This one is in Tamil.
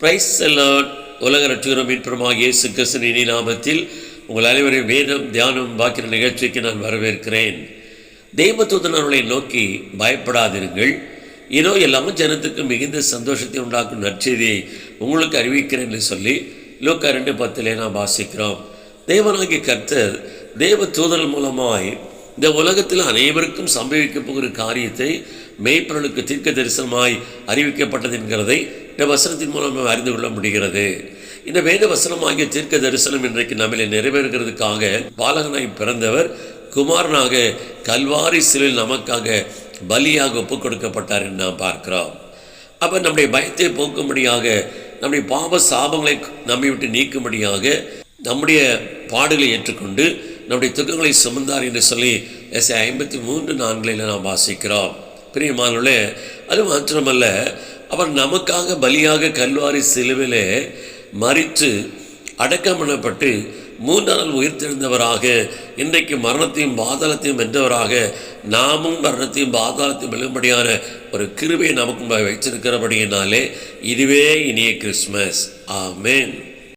பிரைஸ் எல்லாம் உலக ரட்சகரும் மீட்புறமாக இயேசு கிறிஸ்தன் இனி நாமத்தில் உங்கள் அனைவரையும் வேதம் தியானம் பாக்கிற நிகழ்ச்சிக்கு நான் வரவேற்கிறேன். தெய்வதூதனர்களை நோக்கி பயப்படாதிருங்கள். இதோ எல்லாமே ஜனத்துக்கு மிகுந்த சந்தோஷத்தை உண்டாக்கும் நற்செய்தியை உங்களுக்கு அறிவிக்கிறேன் என்று சொல்லி லோக்கா ரெண்டு பத்திலே நாம் வாசிக்கிறோம். தேவனாகிய கர்த்தர் தேவ தூதர்கள் மூலமாய் இந்த உலகத்தில் அனைவருக்கும் சம்பவிக்க போகிற காரியத்தை மெய்ப்பொருளுக்கு தீர்க்க தரிசனமாய் அறிவிக்கப்பட்டது என்கிறதை இந்த வசனத்தின் மூலம் நாம் அறிந்து கொள்ள முடிகிறது. இந்த வேத வசனம் ஆகிய தீர்க்க தரிசனம் இன்றைக்கு நம்மளை நிறைவேறுகிறதுக்காக பாலகனாய் பிறந்தவர் குமாரனாக கல்வாரி சிலில் நமக்காக பலியாக ஒப்புக் கொடுக்கப்பட்டார் என்று நாம் பார்க்கிறோம். அப்போ நம்முடைய பயத்தை போக்கும்படியாக நம்முடைய பாவ சாபங்களை நம்மை விட்டு நீக்கும்படியாக நம்முடைய பாடுகளை ஏற்றுக்கொண்டு நம்முடைய துக்கங்களை சுமந்தார் என்று சொல்லி எஸ் ஐம்பத்தி மூன்று நான்கில் நாம் வாசிக்கிறோம். பிரியமானவர்களே அது மாத்திரமல்ல அவர் நமக்காக பலியாக கல்வாரி சிலுவிலே மறித்து அடக்கம் பண்ணப்பட்டு மூன்றாம் நாள் உயிர்த்தெழுந்தவராக இன்றைக்கு மரணத்தையும் பாதாளத்தையும் வென்றவராக நாமும் மரணத்தையும் பாதாளத்தையும் வெல்லும்படியான ஒரு கிருபையை நமக்கு வைத்திருக்கிறபடியினாலே இதுவே இனிய கிறிஸ்மஸ் ஆமேன்.